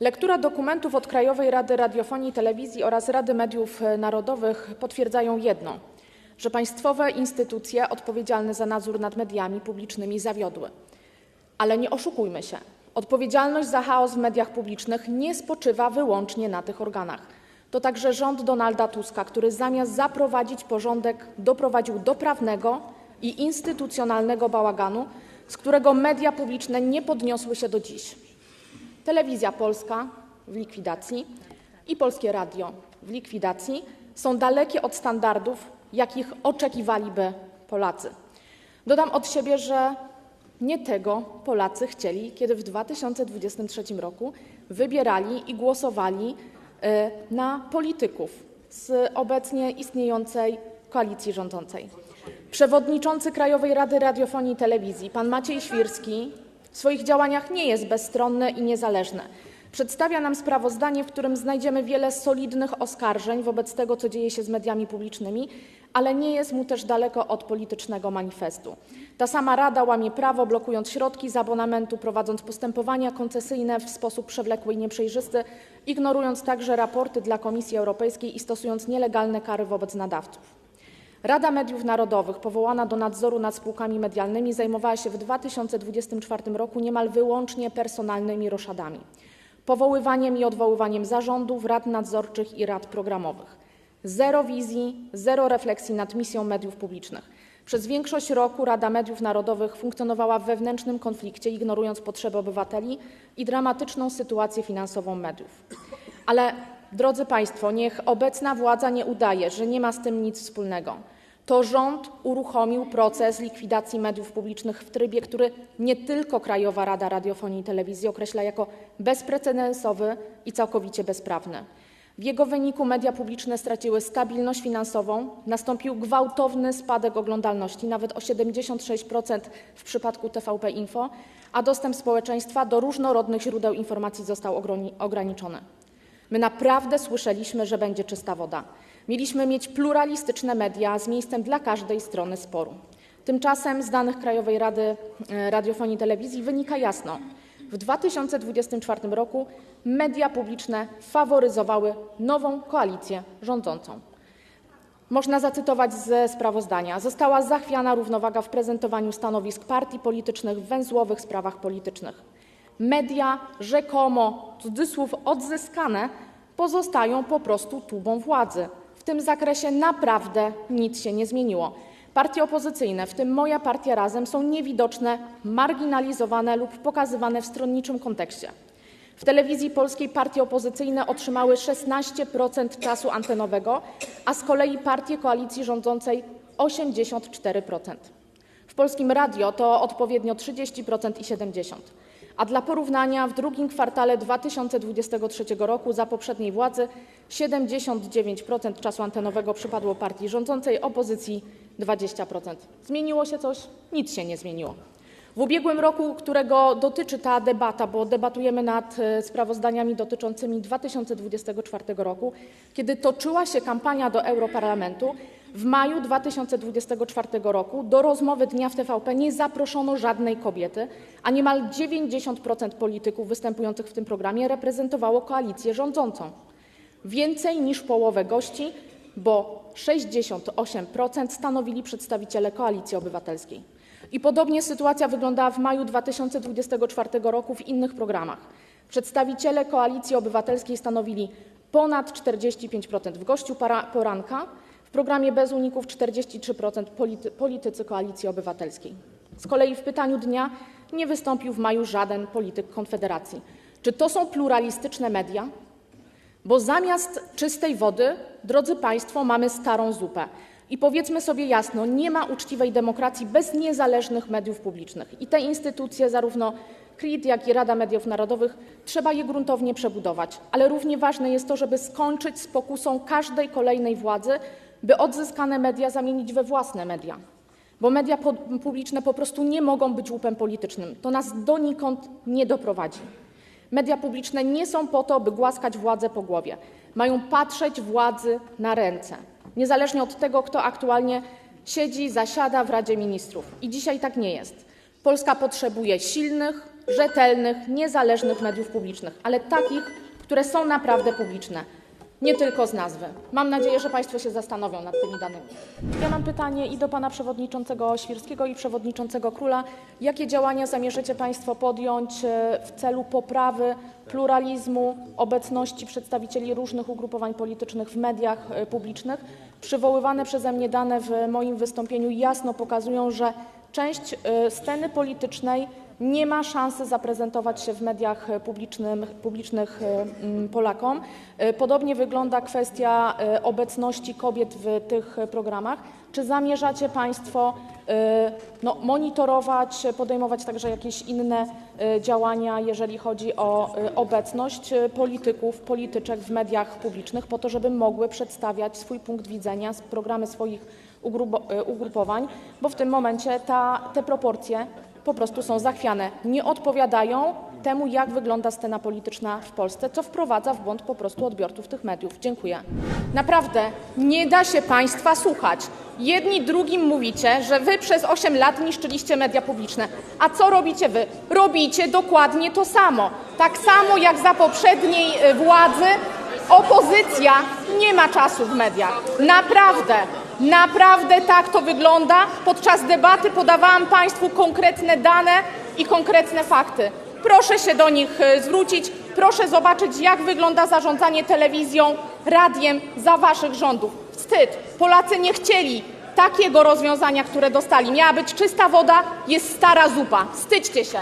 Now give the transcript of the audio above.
Lektura dokumentów od Krajowej Rady Radiofonii i Telewizji oraz Rady Mediów Narodowych potwierdzają jedno, że państwowe instytucje odpowiedzialne za nadzór nad mediami publicznymi zawiodły. Ale nie oszukujmy się, odpowiedzialność za chaos w mediach publicznych nie spoczywa wyłącznie na tych organach. To także rząd Donalda Tuska, który zamiast zaprowadzić porządek, doprowadził do prawnego i instytucjonalnego bałaganu, z którego media publiczne nie podniosły się do dziś. Telewizja Polska w likwidacji i Polskie Radio w likwidacji są dalekie od standardów, jakich oczekiwaliby Polacy. Dodam od siebie, że nie tego Polacy chcieli, kiedy w 2023 roku wybierali i głosowali y, na polityków z obecnie istniejącej koalicji rządzącej. Przewodniczący Krajowej Rady Radiofonii i Telewizji pan Maciej Świrski w swoich działaniach nie jest bezstronny i niezależny. Przedstawia nam sprawozdanie, w którym znajdziemy wiele solidnych oskarżeń wobec tego, co dzieje się z mediami publicznymi, ale nie jest mu też daleko od politycznego manifestu. Ta sama Rada łamie prawo, blokując środki z abonamentu, prowadząc postępowania koncesyjne w sposób przewlekły i nieprzejrzysty, ignorując także raporty dla Komisji Europejskiej i stosując nielegalne kary wobec nadawców. Rada Mediów Narodowych, powołana do nadzoru nad spółkami medialnymi, zajmowała się w 2024 roku niemal wyłącznie personalnymi roszadami, powoływaniem i odwoływaniem zarządów, rad nadzorczych i rad programowych. Zero wizji, zero refleksji nad misją mediów publicznych. Przez większość roku Rada Mediów Narodowych funkcjonowała w wewnętrznym konflikcie, ignorując potrzeby obywateli i dramatyczną sytuację finansową mediów. Ale drodzy Państwo, niech obecna władza nie udaje, że nie ma z tym nic wspólnego. To rząd uruchomił proces likwidacji mediów publicznych w trybie, który nie tylko Krajowa Rada Radiofonii i Telewizji określa jako bezprecedensowy i całkowicie bezprawny. W jego wyniku media publiczne straciły stabilność finansową, nastąpił gwałtowny spadek oglądalności, nawet o 76% w przypadku TVP Info, a dostęp społeczeństwa do różnorodnych źródeł informacji został ograniczony. My naprawdę słyszeliśmy, że będzie czysta woda. Mieliśmy mieć pluralistyczne media z miejscem dla każdej strony sporu. Tymczasem z danych Krajowej Rady e, Radiofonii i Telewizji wynika jasno, w 2024 roku media publiczne faworyzowały nową koalicję rządzącą. Można zacytować ze sprawozdania. Została zachwiana równowaga w prezentowaniu stanowisk partii politycznych w węzłowych sprawach politycznych. Media rzekomo, cudzysłów, odzyskane pozostają po prostu tubą władzy. W tym zakresie naprawdę nic się nie zmieniło. Partie opozycyjne, w tym moja partia Razem, są niewidoczne, marginalizowane lub pokazywane w stronniczym kontekście. W telewizji polskiej partie opozycyjne otrzymały 16% czasu antenowego, a z kolei partie koalicji rządzącej 84%. W polskim radio to odpowiednio 30% i 70%. A dla porównania w drugim kwartale 2023 roku za poprzedniej władzy 79% czasu antenowego przypadło partii rządzącej, opozycji 20%. Zmieniło się coś? Nic się nie zmieniło. W ubiegłym roku, którego dotyczy ta debata, bo debatujemy nad e, sprawozdaniami dotyczącymi 2024 roku, kiedy toczyła się kampania do Europarlamentu, w maju 2024 roku do rozmowy dnia w TVP nie zaproszono żadnej kobiety, a niemal 90% polityków występujących w tym programie reprezentowało koalicję rządzącą. Więcej niż połowę gości, bo 68% stanowili przedstawiciele Koalicji Obywatelskiej. I podobnie sytuacja wyglądała w maju 2024 roku w innych programach. Przedstawiciele Koalicji Obywatelskiej stanowili ponad 45% w gościu poranka, w programie Bez Uników 43% polity, politycy Koalicji Obywatelskiej. Z kolei w pytaniu dnia nie wystąpił w maju żaden polityk Konfederacji. Czy to są pluralistyczne media? Bo zamiast czystej wody, drodzy Państwo, mamy starą zupę. I powiedzmy sobie jasno, nie ma uczciwej demokracji bez niezależnych mediów publicznych. I te instytucje, zarówno KRIT, jak i Rada Mediów Narodowych, trzeba je gruntownie przebudować. Ale równie ważne jest to, żeby skończyć z pokusą każdej kolejnej władzy, by odzyskane media zamienić we własne media. Bo media publiczne po prostu nie mogą być łupem politycznym. To nas donikąd nie doprowadzi. Media publiczne nie są po to, by głaskać władzę po głowie. Mają patrzeć władzy na ręce, niezależnie od tego, kto aktualnie siedzi, zasiada w Radzie Ministrów. I dzisiaj tak nie jest. Polska potrzebuje silnych, rzetelnych, niezależnych mediów publicznych, ale takich, które są naprawdę publiczne. Nie tylko z nazwy. Mam nadzieję, że Państwo się zastanowią nad tymi danymi. Ja mam pytanie i do Pana Przewodniczącego Świrskiego i Przewodniczącego Króla. Jakie działania zamierzycie Państwo podjąć e, w celu poprawy pluralizmu, obecności przedstawicieli różnych ugrupowań politycznych w mediach e, publicznych? Przywoływane przeze mnie dane w moim wystąpieniu jasno pokazują, że część e, sceny politycznej nie ma szansy zaprezentować się w mediach publicznym, publicznych e, m, Polakom. E, Podobnie wygląda kwestia e, obecności kobiet w tych programach. Czy zamierzacie Państwo no, monitorować, podejmować także jakieś inne działania, jeżeli chodzi o obecność polityków, polityczek w mediach publicznych, po to, żeby mogły przedstawiać swój punkt widzenia, programy swoich ugrupowań, bo w tym momencie ta, te proporcje po prostu są zachwiane. Nie odpowiadają temu, jak wygląda scena polityczna w Polsce, co wprowadza w błąd po prostu odbiorców tych mediów. Dziękuję. Naprawdę nie da się Państwa słuchać. Jedni drugim mówicie, że Wy przez 8 lat niszczyliście media publiczne. A co robicie Wy? Robicie dokładnie to samo. Tak samo jak za poprzedniej y, władzy opozycja nie ma czasu w mediach. Naprawdę. Naprawdę tak to wygląda. Podczas debaty podawałam Państwu konkretne dane i konkretne fakty. Proszę się do nich e, zwrócić, proszę zobaczyć, jak wygląda zarządzanie telewizją, radiem za Waszych rządów. Wstyd. Polacy nie chcieli takiego rozwiązania, które dostali. Miała być czysta woda, jest stara zupa. Wstydźcie się.